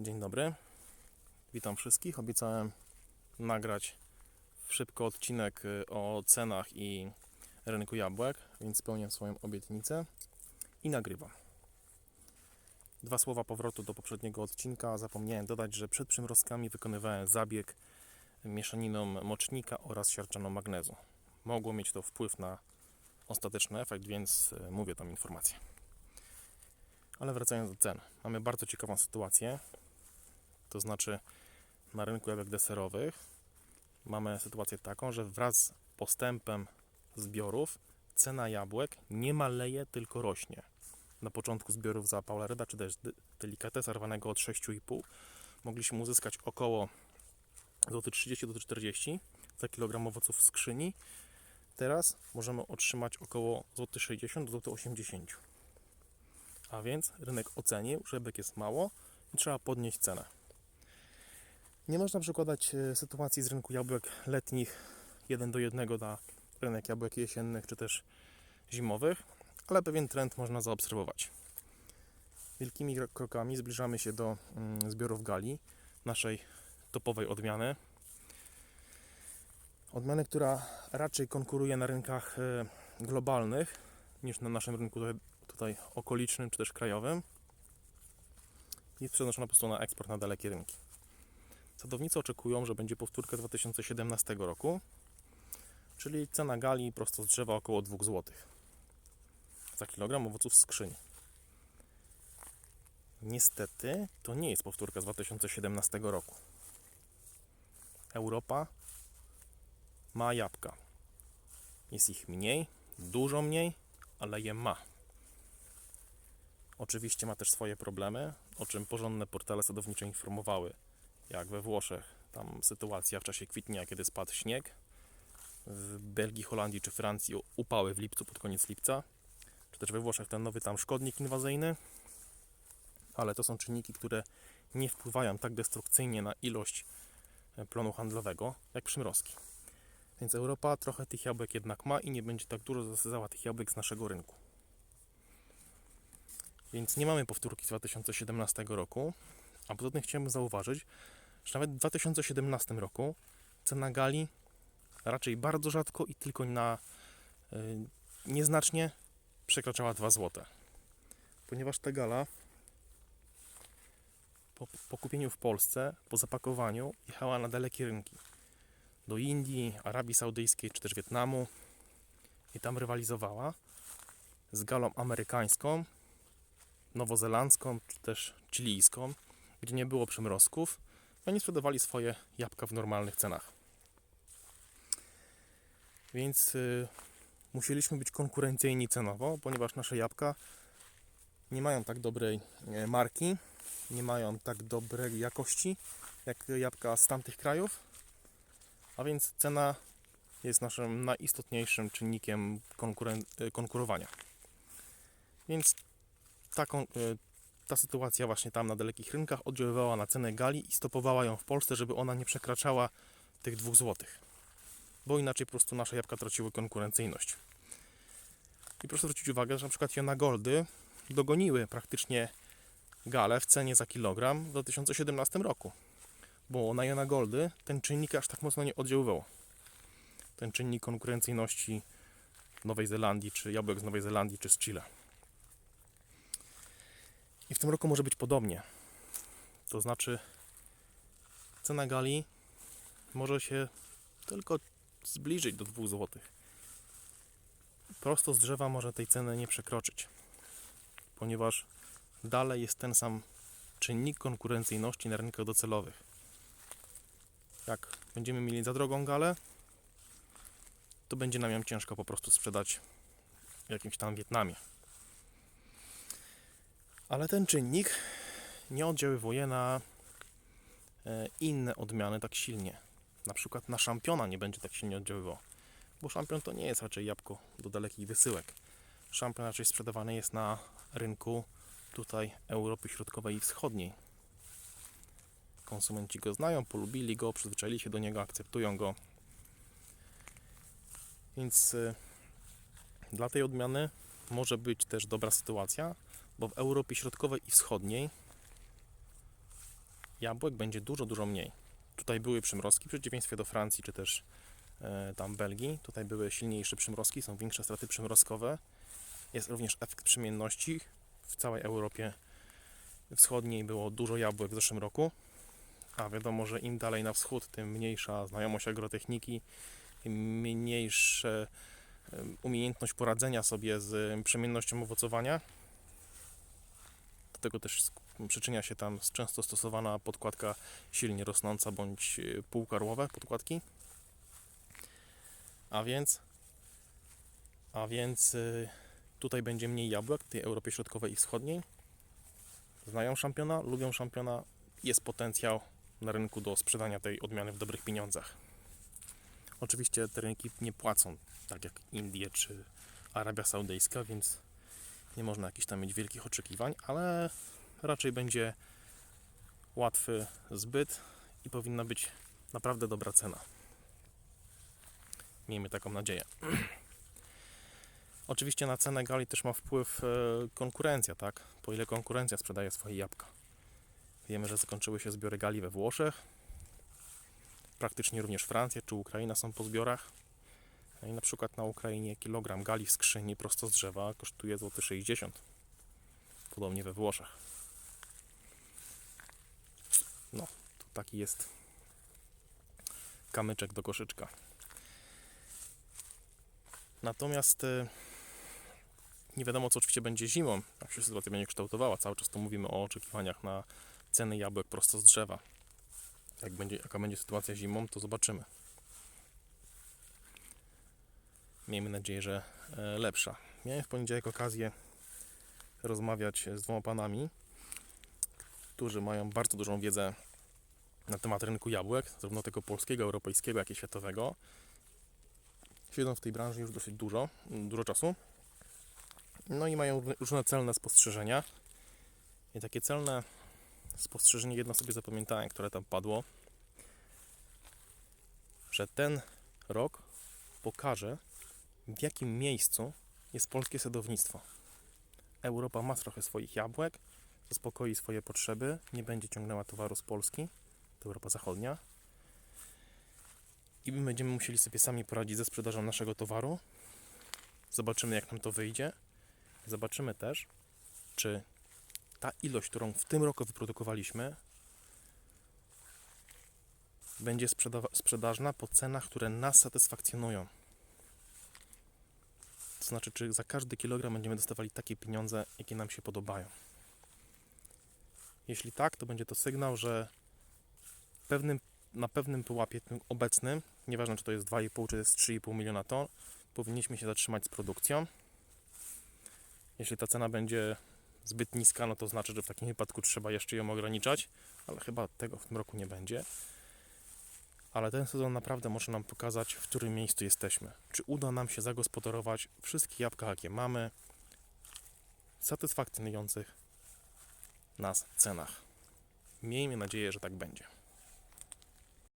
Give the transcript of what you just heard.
Dzień dobry. Witam wszystkich. Obiecałem nagrać szybko odcinek y, o cenach i rynku jabłek, więc spełniam swoją obietnicę i nagrywam. Dwa słowa powrotu do poprzedniego odcinka. Zapomniałem dodać, że przed przymrozkami wykonywałem zabieg mieszaniną mocznika oraz siarczaną magnezu. Mogło mieć to wpływ na ostateczny efekt, więc y, mówię tam informację. Ale wracając do cen. Mamy bardzo ciekawą sytuację. To znaczy na rynku jabłek deserowych mamy sytuację taką, że wraz z postępem zbiorów cena jabłek nie maleje, tylko rośnie. Na początku zbiorów za Paula Ryda, czy też delikatesa rwanego od 6,5 mogliśmy uzyskać około złoty 30 do 40 za kilogram owoców w skrzyni. Teraz możemy otrzymać około złoty 60 do złoty 80. A więc rynek ocenił, że jabłek jest mało i trzeba podnieść cenę. Nie można przykładać e, sytuacji z rynku jabłek letnich 1 do 1 na rynek jabłek jesiennych czy też zimowych, ale pewien trend można zaobserwować. Wielkimi kro- krokami zbliżamy się do mm, zbiorów gali, naszej topowej odmiany. Odmiany, która raczej konkuruje na rynkach e, globalnych niż na naszym rynku tutaj okolicznym czy też krajowym. Jest przenoszona po prostu na eksport na dalekie rynki. Sadownicy oczekują, że będzie powtórka z 2017 roku, czyli cena gali prosto z drzewa około 2 zł za kilogram owoców z skrzyni. Niestety to nie jest powtórka z 2017 roku. Europa ma jabłka. Jest ich mniej, dużo mniej, ale je ma. Oczywiście ma też swoje problemy, o czym porządne portale sadownicze informowały jak we Włoszech, tam sytuacja w czasie kwitnia, kiedy spadł śnieg. W Belgii, Holandii czy Francji upały w lipcu, pod koniec lipca. Czy też we Włoszech ten nowy tam szkodnik inwazyjny. Ale to są czynniki, które nie wpływają tak destrukcyjnie na ilość e, plonu handlowego, jak przymrozki. Więc Europa trochę tych jabłek jednak ma i nie będzie tak dużo zasadzała tych jabłek z naszego rynku. Więc nie mamy powtórki z 2017 roku, a poza tym chciałem zauważyć, że nawet w 2017 roku cena gali raczej bardzo rzadko i tylko na y, nieznacznie przekraczała 2 zł. Ponieważ ta gala po, po kupieniu w Polsce, po zapakowaniu jechała na dalekie rynki. Do Indii, Arabii Saudyjskiej czy też Wietnamu i tam rywalizowała z galą amerykańską, nowozelandzką czy też chilijską, gdzie nie było przymrozków, oni sprzedawali swoje jabłka w normalnych cenach. Więc y, musieliśmy być konkurencyjni cenowo, ponieważ nasze jabłka nie mają tak dobrej e, marki, nie mają tak dobrej jakości jak jabłka z tamtych krajów, a więc cena jest naszym najistotniejszym czynnikiem e, konkurowania. Więc taką, e, ta sytuacja właśnie tam na dalekich rynkach oddziaływała na cenę gali i stopowała ją w Polsce, żeby ona nie przekraczała tych dwóch złotych. Bo inaczej po prostu nasze jabłka traciły konkurencyjność. I proszę zwrócić uwagę, że na przykład Jona Goldy dogoniły praktycznie galę w cenie za kilogram w 2017 roku. Bo na Jona Goldy ten czynnik aż tak mocno nie oddziaływał. Ten czynnik konkurencyjności Nowej Zelandii, czy jabłek z Nowej Zelandii, czy z Chile. I w tym roku może być podobnie. To znaczy, cena gali może się tylko zbliżyć do 2 zł. Prosto z drzewa może tej ceny nie przekroczyć, ponieważ dalej jest ten sam czynnik konkurencyjności na rynkach docelowych. Jak będziemy mieli za drogą galę, to będzie nam ją ciężko po prostu sprzedać w jakimś tam Wietnamie. Ale ten czynnik nie oddziaływuje na e, inne odmiany tak silnie. Na przykład na szampiona nie będzie tak silnie oddziaływał, bo szampion to nie jest raczej jabłko do dalekich wysyłek. Szampion raczej sprzedawany jest na rynku tutaj Europy Środkowej i Wschodniej. Konsumenci go znają, polubili go, przyzwyczaili się do niego, akceptują go. Więc y, dla tej odmiany może być też dobra sytuacja, bo w Europie Środkowej i Wschodniej jabłek będzie dużo, dużo mniej. Tutaj były przymrozki, w przeciwieństwie do Francji czy też e, tam Belgii. Tutaj były silniejsze przymrozki, są większe straty przymrozkowe. Jest również efekt przemienności. W całej Europie Wschodniej było dużo jabłek w zeszłym roku. A wiadomo, że im dalej na wschód, tym mniejsza znajomość agrotechniki, mniejsza umiejętność poradzenia sobie z przemiennością owocowania. Tego też przyczynia się tam często stosowana podkładka silnie rosnąca bądź e, półkarłowe podkładki. A więc, a więc y, tutaj będzie mniej jabłek, w tej Europie Środkowej i Wschodniej. Znają szampiona, lubią szampiona, jest potencjał na rynku do sprzedania tej odmiany w dobrych pieniądzach. Oczywiście te rynki nie płacą tak jak Indie czy Arabia Saudyjska, więc nie można jakichś tam mieć wielkich oczekiwań, ale raczej będzie łatwy zbyt i powinna być naprawdę dobra cena. Miejmy taką nadzieję. Oczywiście na cenę gali też ma wpływ e, konkurencja, tak? Po ile konkurencja sprzedaje swoje jabłka. Wiemy, że zakończyły się zbiory gali we Włoszech. Praktycznie również Francja czy Ukraina są po zbiorach. No i na przykład na Ukrainie kilogram gali w skrzyni prosto z drzewa kosztuje złoty 60. Podobnie we Włoszech. No, to taki jest kamyczek do koszyczka. Natomiast y, nie wiadomo, co oczywiście będzie zimą, jak się sytuacja będzie kształtowała. Cały czas tu mówimy o oczekiwaniach na ceny jabłek prosto z drzewa. Jak będzie, jaka będzie sytuacja zimą, to zobaczymy. Miejmy nadzieję, że e, lepsza. Miałem w poniedziałek okazję rozmawiać z dwoma panami, którzy mają bardzo dużą wiedzę na temat rynku jabłek, zarówno tego polskiego, europejskiego, jak i światowego. Siedzą w tej branży już dosyć dużo, dużo czasu. No i mają różne celne spostrzeżenia. I takie celne spostrzeżenie jedno sobie zapamiętałem, które tam padło, że ten rok pokaże, w jakim miejscu jest polskie sadownictwo. Europa ma trochę swoich jabłek, zaspokoi swoje potrzeby, nie będzie ciągnęła towaru z Polski, to Europa Zachodnia. I my będziemy musieli sobie sami poradzić ze sprzedażą naszego towaru. Zobaczymy, jak nam to wyjdzie. Zobaczymy też, czy ta ilość, którą w tym roku wyprodukowaliśmy, będzie sprzeda- sprzedażna po cenach, które nas satysfakcjonują. To znaczy, czy za każdy kilogram będziemy dostawali takie pieniądze, jakie nam się podobają. Jeśli tak, to będzie to sygnał, że pewnym, na pewnym pułapie tym obecnym, nieważne czy to jest 2,5 czy jest 3,5 miliona ton, powinniśmy się zatrzymać z produkcją. Jeśli ta cena będzie zbyt niska, no to znaczy, że w takim wypadku trzeba jeszcze ją ograniczać, ale chyba tego w tym roku nie będzie. Ale ten sezon naprawdę może nam pokazać, w którym miejscu jesteśmy. Czy uda nam się zagospodarować wszystkie jabłka, jakie mamy, satysfakcjonujących nas cenach. Miejmy nadzieję, że tak będzie.